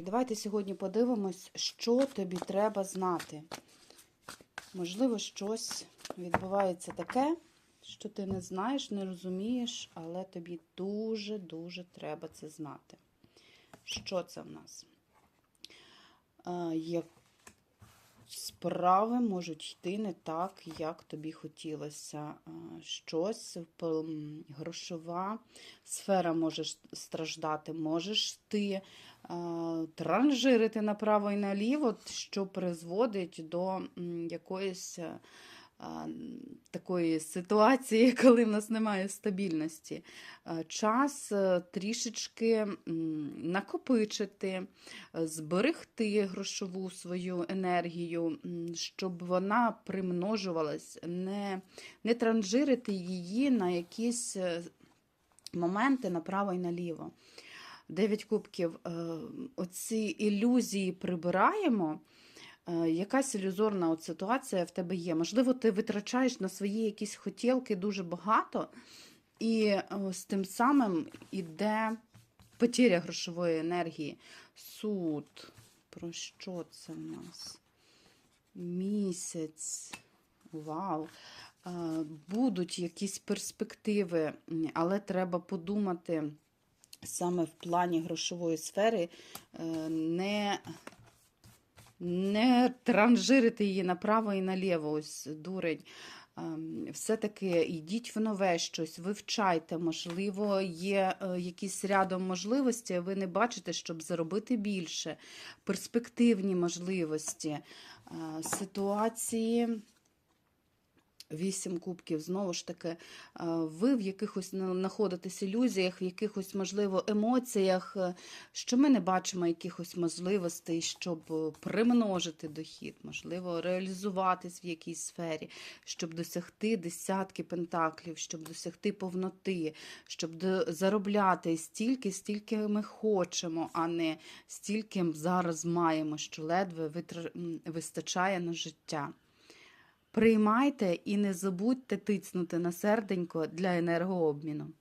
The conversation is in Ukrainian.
Давайте сьогодні подивимось, що тобі треба знати. Можливо, щось відбувається таке, що ти не знаєш, не розумієш, але тобі дуже-дуже треба це знати. Що це в нас? Е, Як справи можуть йти не так, як тобі хотілося. Е, Щось грошова сфера може страждати, можеш ти е, транжирити направо і наліво, що призводить до якоїсь е, такої ситуації, коли в нас немає стабільності. Час е, трішечки накопичити, е, зберегти грошову свою енергію, щоб вона примножувалась, не, не транжирити її на якісь е, моменти направо і наліво. Дев'ять кубків. Оці ілюзії прибираємо. Е, Якась ілюзорна от ситуація в тебе є. Можливо, ти витрачаєш на свої якісь хотілки дуже багато, і е, з тим самим іде потеря грошової енергії. Суд. Про що це в нас? Місяць. Вау. Е, Будуть якісь перспективи, але треба подумати саме в плані грошової сфери, не, не транжирити її направо і наліво, ось дурень. Ем, Все-таки йдіть в нове щось, вивчайте, можливо, є е, якісь рядом можливості, ви не бачите, щоб заробити більше, перспективні можливості, е, ситуації. Вісім кубків, знову ж таки, е, ви в якихось знаходитесь ілюзіях, в якихось, можливо, емоціях, е, що ми не бачимо якихось можливостей, щоб е, примножити дохід, можливо, реалізуватись в якійсь сфері, щоб досягти десятки пентаклів, щоб досягти повноти, щоб заробляти стільки, стільки ми хочемо, а не стільки зараз маємо, що ледве вистачає на життя. Приймайте і не забудьте тицнути на серденько для енергообміну.